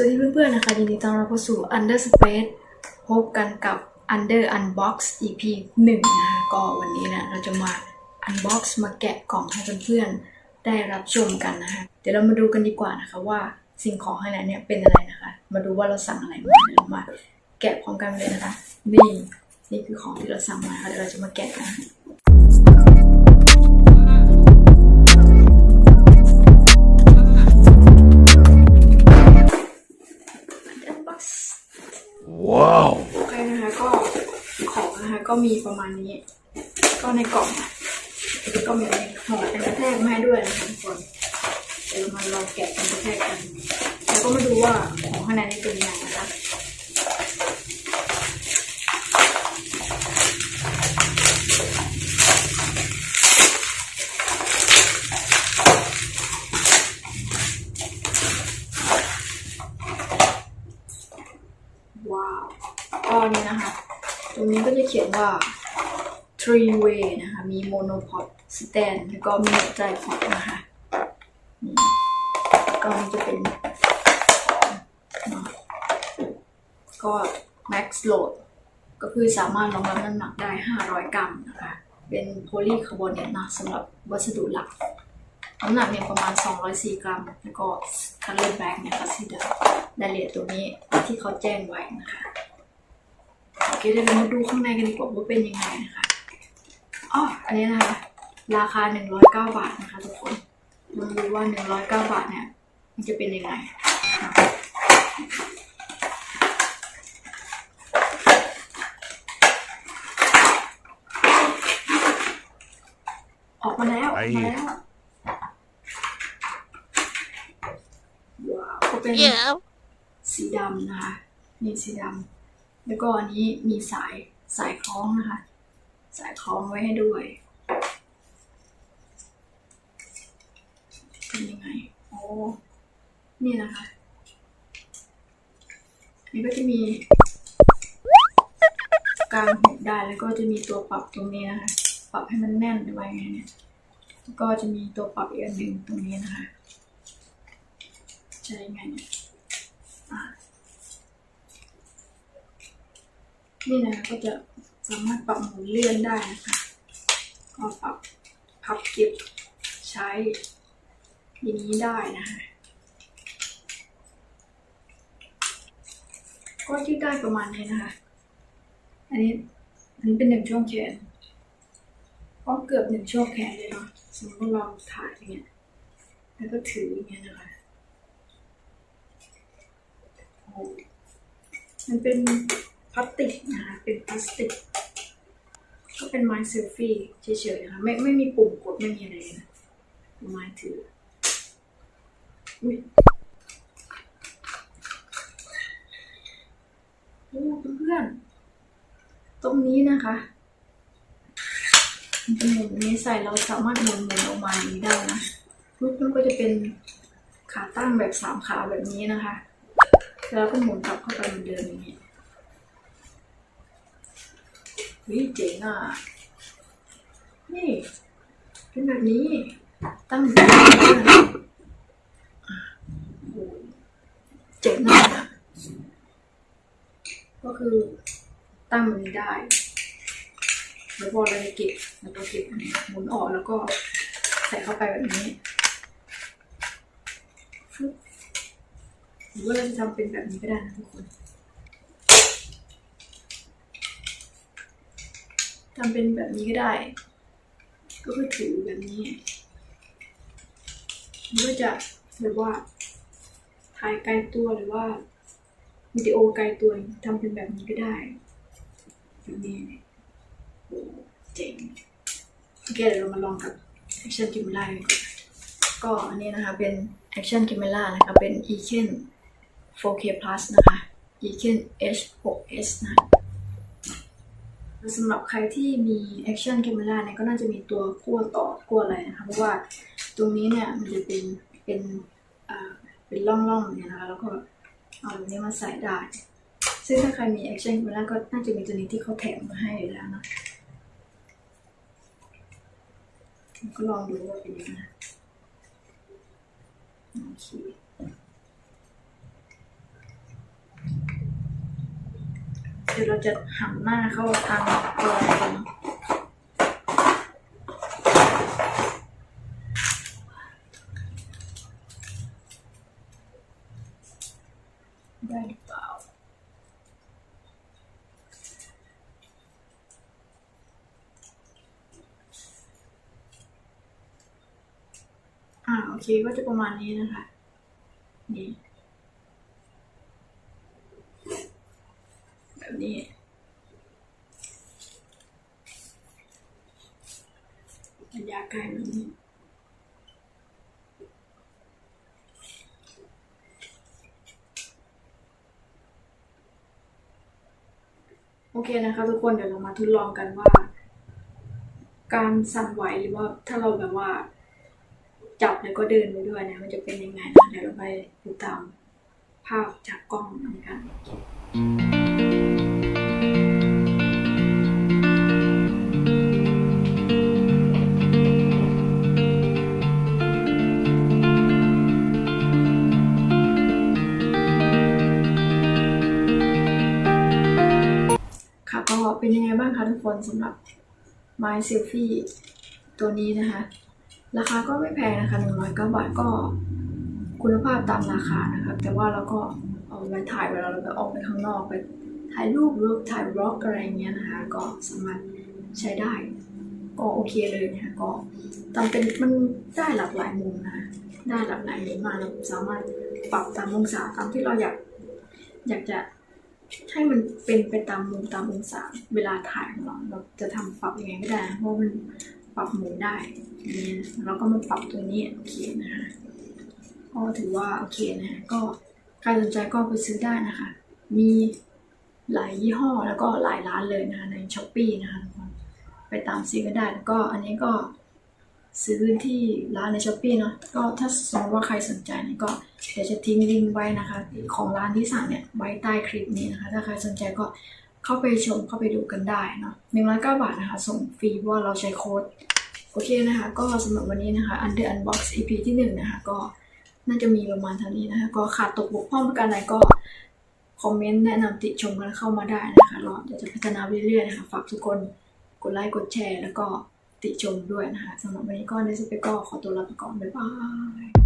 สวัสดีเพื่อนๆนะคะยินดีต้อนรับเข้าสู่ Under Space พบกันกับ Under Unbox EP 1 นะคะก็วันนี้นะเราจะมา Unbox มาแกะกล่องให้เพื่อนๆได้รับชมกันนะคะเดี๋ยวเรามาดูกันดีกว่านะคะว่าสิ่งของข้างในเนี่ยเป็นอะไรนะคะ มาดูว่าเราสั่งอะไรมาเดี๋ยวมาแกะพร้อมกันเลยนะคะนี่นี่คือของที่เราสั่งมาค่ะเดี๋ยวเราจะมาแกะกัน โอเคนะคะก็ของนะคะก็มีประมาณนี้ ก็ในกล่องก็มีห่อเป็นกระแทกมาให้ด้วยนะคะทุกคนเดี๋ยวเรามาลองแกะเป็นกระแทกกัน แล้วก็มาดูว่าของข้างในนี้เป็นยังไงนะคะว้าว ก็นี่นะคะ ตรงนี้ก็จะเขียนว่า three way นะคะ มี monopod stand แล้วก็มีหัวใจพอดนะคะก็มันจะเป็นก็ max load ก็คือสามารถรองรับน้ำหนักได้ 500 กรัมนะคะ เป็นโพลีคาร์บอเนตนะสำหรับวัสดุหลัก น้ำหนักเนี่ยประมาณ 204 กรัม แล้วก็ color black เนี่ยค่ะสีดำรายละเอียดตรงนี้ที่เขาแจ้งไว้นะคะ เคเดี๋ยวเรามาดูข้างในกันดีกว่าว่าเป็นยังไงนะคะอ๋ออันนี้นะคะ ราคา 109 บาทนะคะทุกคนมาดูว่า 109 บาทเนี่ย มันจะเป็นยังไงนะคะออกมาแล้วออกมาแล้วว้าวก็เป็น Yeah. สีดำนะคะนี่สีดำ แล้วก็อันนี้มีสายสายคล้องนะคะ สายคล้องไว้ให้ด้วย เป็นยังไง โอ้นี่นะคะนี่ก็จะมีกลางหุบได้แล้วก็จะมีตัวปรับตรงนี้นะคะ ปรับให้มันแน่นไว้ไงเนี่ยแล้วก็จะมีตัวปรับอีกอันหนึ่งตรงนี้นะคะใช่ไงเนี่ย อะ นี่นะคะก็จะสามารถปรับหมุนเลื่อนได้นะคะก็ปรับพับเก็บใช้ทีนี้ได้นะคะก็ยืดได้ประมาณนี้นะคะ อันนี้อันนี้เป็นหนึ่งช่วงแขนก็เกือบหนึ่งช่วงแขนเลยเนาะสมมติว่าเราถ่ายอย่างเงี้ยแล้วก็ถืออย่างเงี้ยนะคะมันเป็น ลาสติกนะคะเป็นพลาสติก ก็เป็นไม้เซลฟี่เฉยๆนะคะไม่ไม่มีปุ่มกดไม่มีอะไรเลยนะไม้ถืออุ้ยโอ้เพื่อนตรงนี้นะคะมันเป็นหมุนนี้ใส่เราสามารถหมุนหมุนออกมาอย่างนี้ได้นะรูปมันก็จะเป็นขาตั้งแบบสามขาแบบนี้นะคะ แล้วก็หมุนกลับเข้าไปเหมือนเดิมอย่างนี้ วิเจ๋งอะ นี่เป็นแบบนี้ ตั้งแบบนี้นะโอ้โหเจ๋งมากอะก็คือตั้งแบบนี้ได้ แล้วพอเราจะเก็บแล้วก็เก็บหมุนออกแล้วก็ใส่เข้าไปแบบนี้หรือว่าเราจะทำเป็นแบบนี้ก็ได้นะทุกคน ทำเป็นแบบนี้ก็ได้ ก็คือถือแบบนี้หรือว่าจะแบบว่า ถ่ายไกลตัวหรือว่าวิดีโอไกลตัวทำเป็นแบบนี้ก็ได้แบบนี้โอ้เจ๋งโอเคเดี๋ยวเรามาลองกับ Action Camera กันก่อนก็อันนี้นะคะเป็น Action Camera นะคะ เป็น Eken 4K Plus นะคะ Eken H6s นะคะ สำหรับใครที่มี Action Camera เนี่ยก็น่าจะมีตัวขั้วต่อขั้วอะไรนะคะเพราะว่าตรงนี้เนี่ยมันจะเป็นเป็นอ่าเป็นร่องๆเนี่ยนะคะแล้วก็เอาตรงนี้มาใส่ได้ ซึ่งถ้าใครมี Action Camera ก็น่าจะมีตัวนี้ที่เขาแถมมาให้อยู่แล้วนะก็ลองดูว่าเป็นยังไงโอเค เดี๋ยวเราจะหันหน้าเข้าทางตัวกันเนาะได้หรือเปล่าอ่าโอเคก็จะประมาณนี้นะคะนี่ แบบนี้ระยะไกลแบบนี้โอเคนะคะทุกคนเดี๋ยวเรามาทดลองกันว่า การสั่นไหวหรือว่าถ้าเราแบบว่า จับแล้วก็เดินไปด้วยเนี่ยมันจะเป็นยังไงนะเดี๋ยวเราไปติดตามภาพจากกล้องนี้กัน เป็นยังไงบ้างคะทุกคนสำหรับ My Selfie ตัวนี้นะคะ ราคาก็ไม่แพงนะคะ109บาทก็คุณภาพตามราคานะคะแต่ว่าเราก็เอาไว้ถ่ายเวลาเราไปออกไปข้างนอกไปถ่ายรูปรือถ่ายบล็อกอะไรเงี้ยนะคะ ก็สามารถใช้ได้ ก็โอเคเลยนะคะก็ตามเป็นมันได้หลากหลายมุมนะได้หลากหลายมุมมาเราสามารถปรับตามองศาตามที่เราอยากอยากจะ ให้มันเป็นไปตามมุมตามองศาเวลาถ่ายของเราเราจะทำปรับยังไงก็ได้ เพราะมันปรับหมุนได้อย่างนี้นะเราก็มาปรับตัวนี้โอเคนะคะก็ถือว่าโอเคนะก็ใครสนใจก็ไปซื้อได้นะคะ มีหลายยี่ห้อแล้วก็หลายร้านเลยนะคะในช้อปปี้นะคะทุกคนไปตามซื้อก็ได้แล้วก็อันนี้ก็ ซื้อที่ร้านในช้อปปี้เนาะก็ถ้าสมมติว่าใครสนใจเนี่ยก็เดี๋ยวจะทิ้งลิงก์ไว้นะคะ ของร้านที่สั่งเนี่ยไว้ใต้คลิปนี้นะคะ ถ้าใครสนใจก็เข้าไปชมเข้าไปดูกันได้เนาะหนึ่งร้อยเก้าบาทนะคะ ส่งฟรีเพราะว่าเราใช้โค้ดโอเคนะคะ ก็สำหรับวันนี้นะคะ Under Unbox EP ที่หนึ่งนะคะ ก็น่าจะมีประมาณเท่านี้นะคะ ก็ขาดตกบกพร่องประการใดก็คอมเมนต์แนะนำติชมกันเข้ามาได้นะคะ เราเดี๋ยวจะพัฒนาเรื่อยๆนะคะ ฝากทุกคนกดไลค์กดแชร์ แล้วก็ ติชมด้วยนะคะสำหรับวันนี้ก็ในสเปกก็ขอตัวลาไปก่อน บ๊ายบาย